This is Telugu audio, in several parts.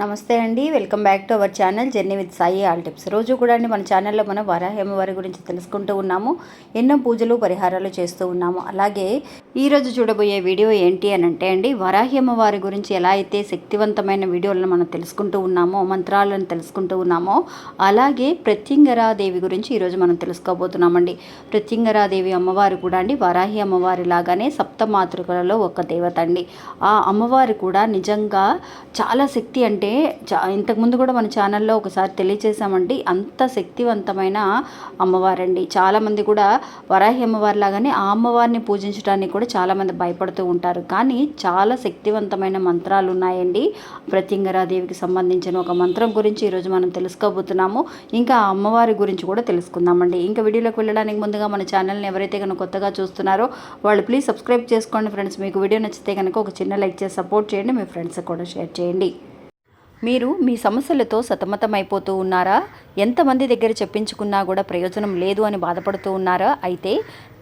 నమస్తే అండి welcome back to our channel journey with Sai all tips. రోజు కూడా అండి మన ఛానల్లో మనం వరాహేమ వారి గురించి తెలుసుకుంటూ ఉన్నాము ఎన్నో పూజలు పరిహారాలు చేస్తూ ఉన్నాము. అలాగే ఈరోజు చూడబోయే వీడియో ఏంటి అని అంటే అండి వరాహేమ వారి గురించి ఎలా అయితే శక్తివంతమైన వీడియోలను మనం తెలుసుకుంటూ ఉన్నామో మంత్రాలను తెలుసుకుంటూ ఉన్నామో అలాగే ప్రత్యంగరాదేవి గురించి ఈరోజు మనం తెలుసుకోబోతున్నామండి. ప్రత్యంగరాదేవి అమ్మవారు కూడా అండి వరాహి అమ్మవారి లాగానే సప్త మాతృకలలో ఒక దేవత అండి. ఆ అమ్మవారు కూడా నిజంగా చాలా శక్తి అంటే చా ఇంతకుముందు కూడా మన ఛానల్లో ఒకసారి తెలియచేసామండి అంత శక్తివంతమైన అమ్మవారండి. చాలామంది కూడా వరాహి అమ్మవారి లాగానే ఆ అమ్మవారిని పూజించడానికి కూడా చాలామంది భయపడుతూ ఉంటారు. కానీ చాలా శక్తివంతమైన మంత్రాలు ఉన్నాయండి. ప్రత్యంగరాదేవికి సంబంధించిన ఒక మంత్రం గురించి ఈరోజు మనం తెలుసుకోబోతున్నాము. ఇంకా ఆ అమ్మవారి గురించి కూడా తెలుసుకుందామండి. ఇంకా వీడియోలోకి వెళ్ళడానికి ముందుగా మన ఛానల్ని ఎవరైతే కనుక కొత్తగా చూస్తున్నారో వాళ్ళు ప్లీజ్ సబ్స్క్రైబ్ చేసుకోండి ఫ్రెండ్స్. మీకు వీడియో నచ్చితే కనుక ఒక చిన్న లైక్ చేసి సపోర్ట్ చేయండి. మీ ఫ్రెండ్స్ కూడా షేర్ చేయండి. మీరు మీ సమస్యలతో సతమతమైపోతూ ఉన్నారా? ఎంతమంది దగ్గర చెప్పించుకున్నా కూడా ప్రయోజనం లేదు అని బాధపడుతూ ఉన్నారా? అయితే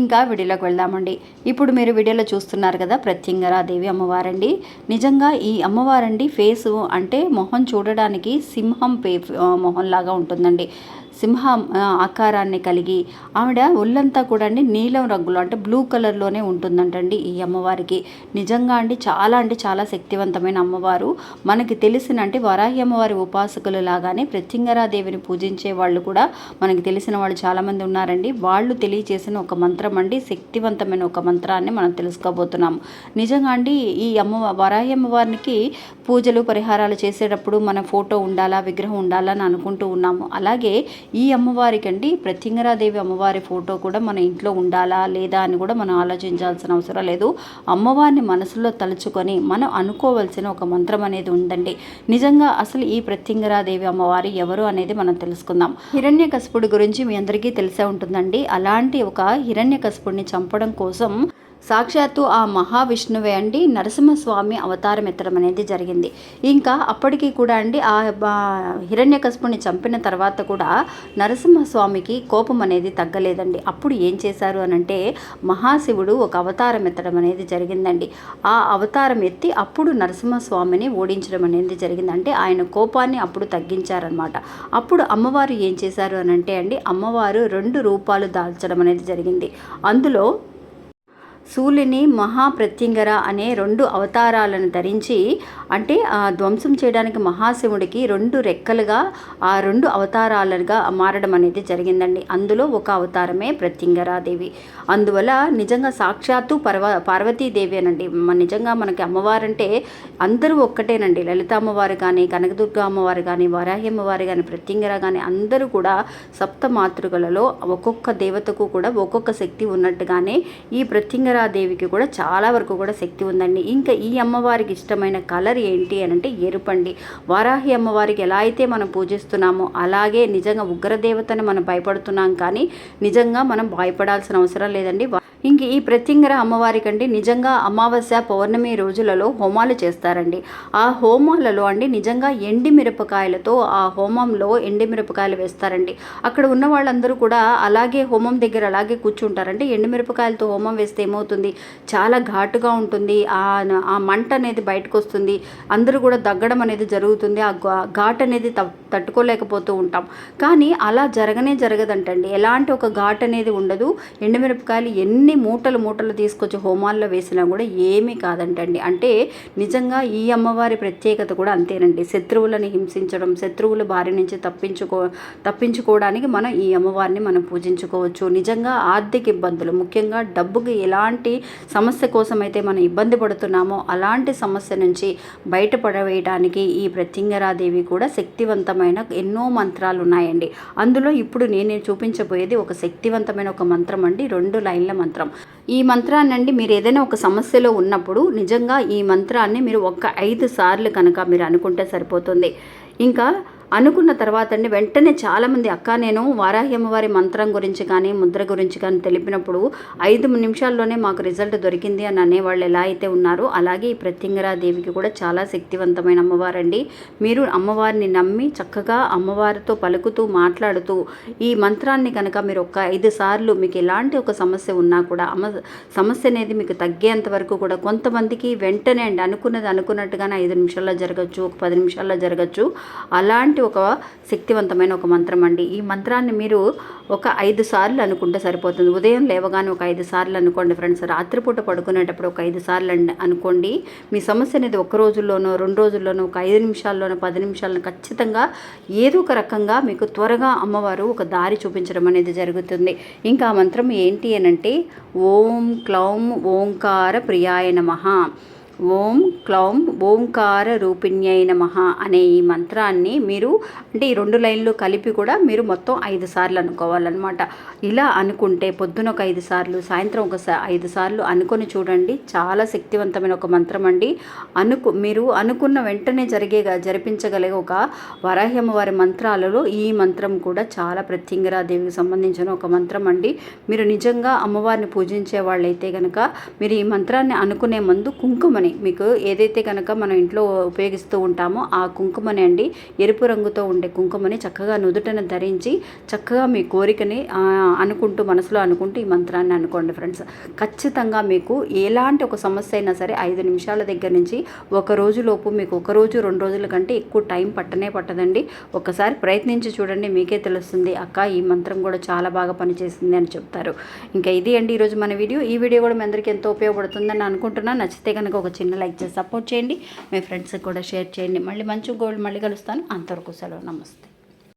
ఇంకా వీడియోలోకి వెళ్దామండి. ఇప్పుడు మీరు వీడియోలో చూస్తున్నారు కదా ప్రత్యంగరాదేవి అమ్మవారండి. నిజంగా ఈ అమ్మవారండి ఫేసు అంటే మొహం చూడడానికి సింహం పే మొహంలాగా ఉంటుందండి. సింహం ఆకారాన్ని కలిగి ఆవిడ ఒళ్ళంతా కూడా అండి నీలం రంగులో అంటే బ్లూ కలర్లోనే ఉంటుందంటండి ఈ అమ్మవారికి. నిజంగా అండి చాలా అంటే చాలా శక్తివంతమైన అమ్మవారు. మనకి తెలిసిన అంటే వరాహి అమ్మవారి ఉపాసకులు లాగానే ప్రత్యంగరాదేవిని పూజించే వాళ్ళు కూడా మనకి తెలిసిన వాళ్ళు చాలామంది ఉన్నారండి. వాళ్ళు తెలియచేసిన ఒక మంత్రం అండి శక్తివంతమైన ఒక మంత్రాన్ని మనం తెలుసుకోబోతున్నాం. నిజంగా అండి ఈ అమ్మ వరాహి అమ్మవారికి పూజలు పరిహారాలు చేసేటప్పుడు మన ఫోటో ఉండాలా విగ్రహం ఉండాలా అని అనుకుంటూ ఉన్నాము. అలాగే ఈ అమ్మవారికి అండి ప్రత్యంగరాదేవి అమ్మవారి ఫోటో కూడా మన ఇంట్లో ఉండాలా లేదా అని కూడా మనం ఆలోచించాల్సిన అవసరం లేదు. అమ్మవారిని మనసులో తలుచుకొని మనం అనుకోవాల్సిన ఒక మంత్రం అనేది ఉందండి. నిజంగా అసలు ఈ ప్రత్యంగరాదేవి అమ్మవారి ఎవరు అనేది మనం తెలుసుకుందాం. హిరణ్య గురించి మీ అందరికీ తెలిసే ఉంటుందండి. అలాంటి ఒక హిరణ్య చంపడం కోసం సాక్షాత్తు ఆ మహావిష్ణువే అండి. నరసింహస్వామి అవతారం ఎత్తడం అనేది జరిగింది. ఇంకా అప్పటికి కూడా అండి ఆ హిరణ్యకశపుని చంపిన తర్వాత కూడా నరసింహస్వామికి కోపం అనేది తగ్గలేదండి. అప్పుడు ఏం చేశారు అని అంటే మహాశివుడు ఒక అవతారం ఎత్తడం అనేది జరిగిందండి. ఆ అవతారం ఎత్తి అప్పుడు నరసింహస్వామిని ఓడించడం అనేది జరిగింది. అంటే ఆయన కోపాన్ని అప్పుడు తగ్గించారనమాట అప్పుడు అమ్మవారు ఏం చేశారు అని అంటే అండి అమ్మవారు రెండు రూపాలు దాల్చడం అనేది జరిగింది. అందులో శూలిని మహాప్రత్యంగర అనే రెండు అవతారాలను ధరించి అంటే ఆ ధ్వంసం చేయడానికి మహాశివుడికి రెండు రెక్కలుగా ఆ రెండు అవతారాలుగా మారడం అనేది జరిగిందండి. అందులో ఒక అవతారమే ప్రత్యంగరాదేవి. అందువల్ల నిజంగా సాక్షాత్తు పర్వ పార్వతీదేవి అనండి. నిజంగా మనకి అమ్మవారంటే అందరూ ఒక్కటేనండి. లలిత అమ్మవారు కానీ కనకదుర్గ అమ్మవారు కానీ వరాహి అమ్మవారు కానీ ప్రత్యంగర కానీ అందరూ కూడా సప్త మాతృకలలో ఒక్కొక్క దేవతకు కూడా ఒక్కొక్క శక్తి ఉన్నట్టుగానే ఈ ప్రత్యంగ దేవికి కూడా చాలా వరకు కూడా శక్తి ఉందండి. ఇంకా ఈ అమ్మవారికి ఇష్టమైన కలర్ ఏంటి అని అంటే ఎరుపండి. వారాహి అమ్మవారికి ఎలా అయితే మనం పూజిస్తున్నామో అలాగే నిజంగా ఉగ్రదేవతను మనం భయపడుతున్నాం కానీ నిజంగా మనం భయపడాల్సిన అవసరం లేదండి. ఇంక ఈ ప్రత్యంగర అమ్మవారికి అండి నిజంగా అమావాస్య పౌర్ణమి రోజులలో హోమాలు చేస్తారండి. ఆ హోమాలలో అండి నిజంగా ఎండి మిరపకాయలతో ఆ హోమంలో ఎండి మిరపకాయలు వేస్తారండి. అక్కడ ఉన్న వాళ్ళందరూ కూడా అలాగే హోమం దగ్గర అలాగే కూర్చుంటారండి. ఎండి మిరపకాయలతో హోమం వేస్తే ఏమవుతుంది? చాలా ఘాటుగా ఉంటుంది. ఆ ఆ మంట అనేది బయటకు వస్తుంది. అందరూ కూడా దగ్గడం అనేది జరుగుతుంది. ఆ ఘా- ఘాట్ అనేది త- తట్టుకోలేకపోతూ ఉంటాం. కానీ అలా జరగనే జరగదంటండి. ఎలాంటి ఒక ఘాట్ అనేది ఉండదు. ఎండుమిరపకాయలు ఎన్ని మూటలు మూటలు తీసుకొచ్చి హోమాల్లో వేసినా కూడా ఏమీ కాదంటండి. అంటే నిజంగా ఈ అమ్మవారి ప్రత్యేకత కూడా అంతేనండి. శత్రువులను హింసించడం శత్రువుల బారి నుంచి తప్పించుకో తప్పించుకోవడానికి మనం ఈ అమ్మవారిని మనం పూజించుకోవచ్చు. నిజంగా ఆర్థిక ఇబ్బందులు ముఖ్యంగా డబ్బుకి ఎలాంటి సమస్య కోసం అయితే మనం ఇబ్బంది పడుతున్నామో అలాంటి సమస్య నుంచి బయటపడవేయడానికి ఈ ప్రత్యంగరాదేవి కూడా శక్తివంతమైన ఎన్నో మంత్రాలు ఉన్నాయండి అందులో ఇప్పుడు నేను చూపించబోయేది ఒక శక్తివంతమైన ఒక మంత్రం అండి. రెండు లైన్ల మంత్రం. మంత్రం. ఈ మంత్రాన్ని అండి మీరు ఏదైనా ఒక సమస్యలో ఉన్నప్పుడు నిజంగా ఈ మంత్రాన్ని మీరు ఒక్క ఐదు సార్లు కనుక మీరు అనుకుంటే సరిపోతుంది. ఇంకా అనుకున్న తర్వాత అండి వెంటనే చాలామంది అక్క నేను వారాహి అమ్మవారి మంత్రం గురించి కానీ ముద్ర గురించి కానీ తెలిపినప్పుడు ఐదు నిమిషాల్లోనే మాకు రిజల్ట్ దొరికింది అని అనేవాళ్ళు ఎలా అయితే ఉన్నారో అలాగే ఈ ప్రత్యంగరాదేవికి కూడా చాలా శక్తివంతమైన అమ్మవారండి. మీరు అమ్మవారిని నమ్మి చక్కగా అమ్మవారితో పలుకుతూ మాట్లాడుతూ ఈ మంత్రాన్ని కనుక మీరు ఒక ఐదు సార్లు మీకు ఎలాంటి ఒక సమస్య ఉన్నా కూడా అమ్మ సమస్య అనేది మీకు తగ్గేంత వరకు కూడా కొంతమందికి వెంటనే అండి అనుకున్నది అనుకున్నట్టుగానే ఐదు నిమిషాల్లో జరగచ్చు ఒక పది నిమిషాల్లో జరగచ్చు. అలాంటి ఒక శక్తివంతమైన ఒక మంత్రం అండి. ఈ మంత్రాన్ని మీరు ఒక ఐదు సార్లు అనుకుంటే సరిపోతుంది. ఉదయం లేవగానే ఒక ఐదు సార్లు అనుకోండి ఫ్రెండ్స్. రాత్రిపూట పడుకునేటప్పుడు ఒక ఐదు సార్లు అనుకోండి. మీ సమస్య అనేది ఒక రోజుల్లోనో రెండు రోజుల్లోనో ఒక ఐదు నిమిషాల్లోనో పది నిమిషాల్లో ఖచ్చితంగా ఏదో ఒక రకంగా మీకు త్వరగా అమ్మవారు ఒక దారి చూపించడం అనేది జరుగుతుంది. ఇంకా మంత్రం ఏంటి అనంటే ఓం క్లౌం ఓంకార ప్రియాయ నమ. ఓం క్లౌం ఓంకార రూపిణ్యై నమః అనే ఈ మంత్రాన్ని మీరు అంటే ఈ రెండు లైన్లు కలిపి కూడా మీరు మొత్తం ఐదు సార్లు అనుకోవాలన్నమాట. ఇలా అనుకుంటే పొద్దున ఒక ఐదు సార్లు సాయంత్రం ఒక ఐదు సార్లు అనుకొని చూడండి. చాలా శక్తివంతమైన ఒక మంత్రం అండి. అనుకు మీరు అనుకున్న వెంటనే జరిగే జరిపించగలిగే ఒక వరాహి వారి మంత్రాలలో ఈ మంత్రం కూడా చాలా ప్రత్యంగరాదేవికి సంబంధించిన ఒక మంత్రం అండి. మీరు నిజంగా అమ్మవారిని పూజించే వాళ్ళైతే కనుక మీరు ఈ మంత్రాన్ని అనుకునే ముందు కుంకుమని మీకు ఏదైతే కనుక మనం ఇంట్లో ఉపయోగిస్తూ ఉంటామో ఆ కుంకుమని అండి. ఎరుపు రంగుతో ఉండే కుంకుమని చక్కగా నుదుటన ధరించి చక్కగా మీ కోరికని అనుకుంటూ మనసులో అనుకుంటూ ఈ మంత్రాన్ని అనుకోండి ఫ్రెండ్స్. ఖచ్చితంగా మీకు ఎలాంటి ఒక సమస్య అయినా సరే ఐదు నిమిషాల దగ్గర నుంచి ఒక రోజులోపు మీకు ఒక రోజు రెండు రోజుల కంటే ఎక్కువ టైం పట్టనే పట్టదండి. ఒకసారి ప్రయత్నించి చూడండి మీకే తెలుస్తుంది అక్క ఈ మంత్రం కూడా చాలా బాగా పనిచేసింది అని చెప్తారు. ఇంకా ఇది అండి ఈరోజు మన వీడియో. ఈ వీడియో కూడా మీ అందరికీ ఎంతో ఉపయోగపడుతుందని అనుకుంటున్నాను. నచ్చితే కనుక ఒక చిన్న లైక్ చేసి సపోర్ట్ చేయండి. మీ ఫ్రెండ్స్కి కూడా షేర్ చేయండి. మళ్ళీ మంచి గోల్డ్ మళ్ళీ కలుస్తాను. అంతవరకు సెలవు. నమస్తే.